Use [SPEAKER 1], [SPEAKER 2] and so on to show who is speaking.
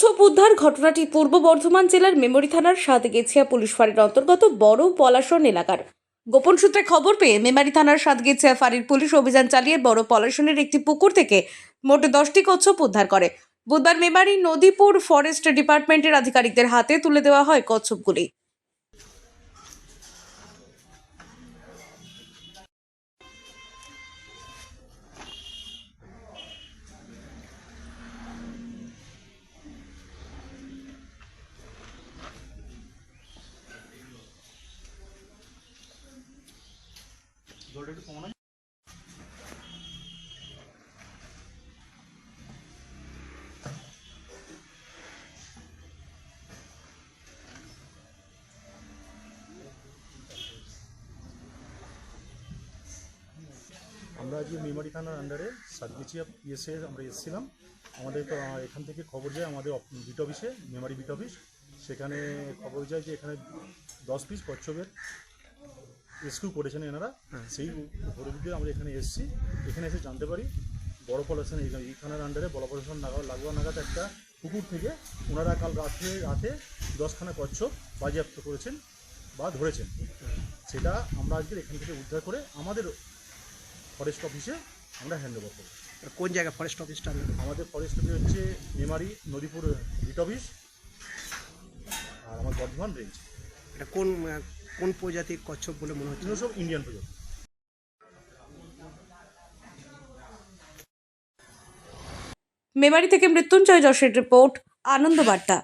[SPEAKER 1] কচ্ছপ উদ্ধার ঘটনাটি পূর্ব বর্ধমান জেলার মেমরি থানার সাতগেছিয়া পুলিশ ফাঁড়ির অন্তর্গত বড় পলাশন এলাকার। গোপন সূত্রে খবর পেয়ে মেমারি থানার সাতগেছিয়া ফাঁড়ির পুলিশ অভিযান চালিয়ে বড় পলাশনের একটি পুকুর থেকে মোট দশটি কচ্ছপ উদ্ধার করে। বুধবার মেমারি নদীপুর ফরেস্ট ডিপার্টমেন্টের আধিকারিকদের হাতে তুলে দেওয়া হয় কচ্ছপগুলি।
[SPEAKER 2] আমরা আজকে মেমারি থানার আন্ডারে সাতগিছিয়া পিএসএ আমরা এসেছিলাম। আমাদের তো এখান থেকে খবর যায় আমাদের বিট অফিসে মেমারি বিট অফিস। সেখানে খবর যায় যে এখানে দশ পিস কচ্ছপের রেস্কিউ করেছেন এনারা সেই পরিপ্রেক্ষিতে আমরা এখানে এসেছি। এখানে এসে জানতে পারি বড় পলাশন এই এই থানার আন্ডারে বড় পলাশন নাগা লাগোয়া নাগাদ একটা পুকুর থেকে ওনারা কাল রাতে রাতে দশখানা কচ্ছপ বাজেয়াপ্ত করেছেন বা ধরেছেন। সেটা আমরা আজকে এখান থেকে উদ্ধার করে আমাদের ফরেস্ট অফিসে আমরা হ্যান্ড ওভার করব।
[SPEAKER 3] কোন জায়গা ফরেস্ট অফিসটা
[SPEAKER 2] আমাদের ফরেস্ট অফিস হচ্ছে মেমারি নদীপুর বিট অফিস আর আমার বর্ধমান রেঞ্জ
[SPEAKER 3] এটা কোন কোন প্রজাতির কচ্ছপ বলে মনে হচ্ছে?
[SPEAKER 2] সব ইন্ডিয়ান প্রজাতি।
[SPEAKER 1] মেমারি থেকে মৃত্যুঞ্জয় যশের রিপোর্ট আনন্দ বার্তা।